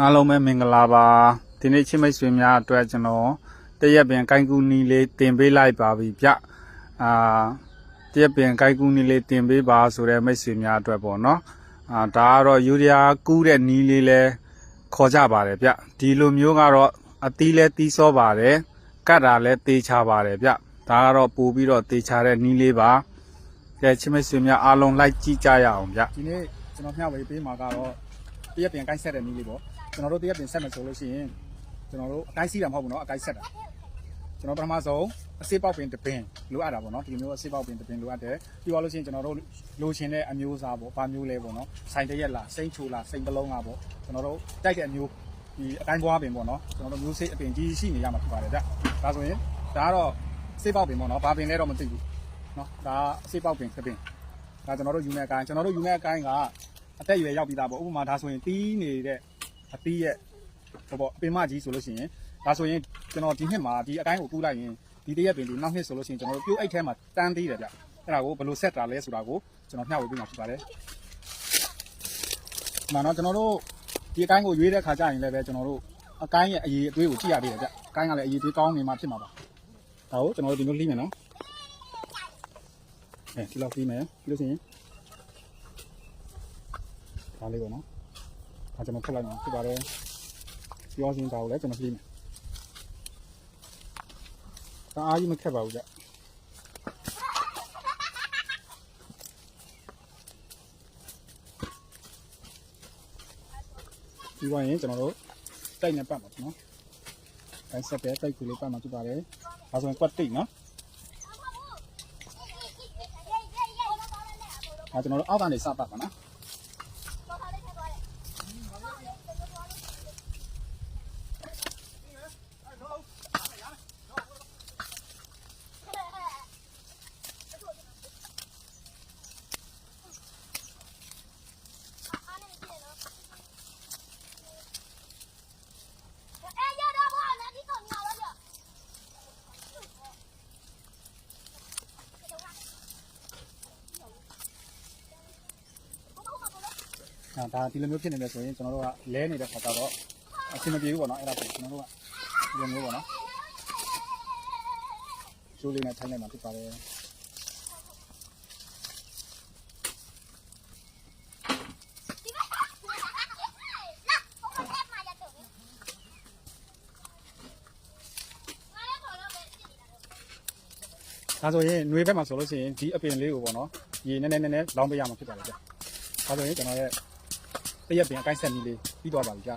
အားလုံးပဲမင်္ဂလာပါဒီနေ့ချင်းမိတ်ဆွေများအတွက်ကျွန်တော်တရက်ပင်ကိုင်းကူနီလေးတင်ပေးလိုက်ပါပြီဗျအာတရက်ပင်ကိုင်းကူနီလေးတင်ပေးပါဆိုတဲ့မိတ်ဆွေများအတွက်ပေါ့နော်အာဒါကတော့ယူရီးယားကူးတဲ့နီးလေးလဲခေါ်ကြပါတယ်ဗျဒီလိုမျိုးကတော့အသီးလဲတီးစောပါတယ်ကတ်တာလဲတေးချပါတယ်ဗျဒါကတော့ပို့ပြီးတော့တေးချတဲ့နီးလေးပါကဲချင်းမိတ်ဆွေများအားလုံးလိုက်ကြည့်ကြရအောင်ဗျဒီနေ့ကျွန်တော်မျှဝေပေးမှာကတော့တရက်ပြင်ကိုင်းဆက်တဲ့နည်းလေးပေါ့ ကျွန်တော်တို့တရက်ပြင်ဆက်မယ်ဆိုလို့ရှိရင်ကျွန်တော်တို့အကိုင်းစီးတာမဟုတ်ဘူးเนาะအကိုင်းဆက်တာကျွန်တော်ပထမဆုံးအစေးပေါက်ပင်တစ်ပင်လိုအပ်တာပေါ့เนาะဒီလိုမျိုးအစေးပေါက်ပင်တစ်ပင်လိုအပ်တယ်ပြီးတော့လို့ရှိရင်ကျွန်တော်တို့လိုချင်တဲ့အမျိုးအစားပေါ့ဘာမျိုးလဲပေါ့เนาะဆိုင်တရက်လားစိမ့်ချိုလားစိမ့်ပလုံးလားပေါ့ကျွန်တော်တို့တိုက်တဲ့အမျိုးဒီအတိုင်းပွားပင်ပေါ့เนาะကျွန်တော်တို့မျိုးစိတ်အပင်ကြီးရှိနေရမှာဖြစ်ပါတယ်ဗျဒါဆိုရင်ဒါကတော့စေးပေါက်ပင်ပေါ့เนาะဘာပင်လဲတော့မသိဘူးเนาะဒါအစေးပေါက်ပင်တစ်ပင် ဒါကျွန်တော်တို့ယူမဲ့အကိုင်းကျွန်တော်တို့ယူမဲ့အကိုင်းကအသက်အရွယ်ရောက်ပြီးသားပေါ့ဥပမာဒါဆိုရင်တီးနေတဲ့ အတီးရဲ့ဟိုပေါ့အပင်မကြီးဆိုလို့ရှိရင်ဒါဆိုရင်ကျွန်တော်ဒီနှစ်မှာဒီအကိုင်းကိုကူးလိုက်ရင်ဒီတရက်ပင်ဒီနောက်နှစ်ဆိုလို့ရှိရင်ကျွန်တော်တို့ပြုတ်အိတ်ထဲမှာတန်းသေးတယ်ဗျအဲ့ဒါကိုဘယ်လိုဆက်တာလဲဆိုတာကိုကျွန်တော်မျှဝေပေးမှာဖြစ်ပါတယ်။မှန်တော့ကျွန်တော်တို့ဒီအကိုင်းကိုရွေးတဲ့ခါကျရင်လည်းပဲကျွန်တော်တို့အကိုင်းရဲ့အရေးအသွေးကိုကြည့်ရသေးတယ်ဗျအကိုင်းကလည်းအရေးအသွေးကောင်းနေမှဖြစ်မှာပါ။ဒါကိုကျွန်တော်တို့ဒီလိုလှီးမယ်နော်။အဲဒီလောက်လှီးမယ်ပြီးလို့ရှိရင်ဒါလေးပေါ့နော် ဒါကျွန်တော်ဖက်လိုက်မှာဖြစ်ပါတယ်ပြောစင်းဒါကိုလည်းကျွန်တော်ပြီးမယ်ဒါအားကြီးမခက်ပါဘူးကြပြီးသွားရင်ကျွန်တော်တို့တိုက်နေပတ်မှာပေါ့နော်တိုက်ဆက်တဲ့တိုက်ကူလေးပတ်မှာဖြစ်ပါတယ်ဒါဆိုရင်ကွက်တိတ်နော်ဒါကျွန်တော်တို့အောက်ကနေစပတ်ပါနော် ဒါဒီလိုမျိုးဖြစ်နေတယ်ဆိုရင်ကျွန်တော်တို့ကလဲနေတဲ့ခါကျတော့အဆင်မပြေဘူးပေါ့နော်အဲ့ဒါဆိုကျွန်တော်တို့ကဒီလိုမျိုးပေါ့နော်ကျိုးလေးနဲ့ထိုင်လိုက်မှာဖြစ်ပါတယ်ဒါဆိုရင်ຫນွေဘက်မှာဆိုလို့ရှိရင်ဒီအပင်လေးကိုပေါ့နော်ရေနည်းနည်းနည်းနည်းလောင်းပေးရမှာဖြစ်ပါတယ်ဗျဒါဆိုရင်ကျွန်တော်ရဲ့ တရက်ပင်အကိုက်ဆက်နည်းလေးပြီးသွားပါပြီဗျ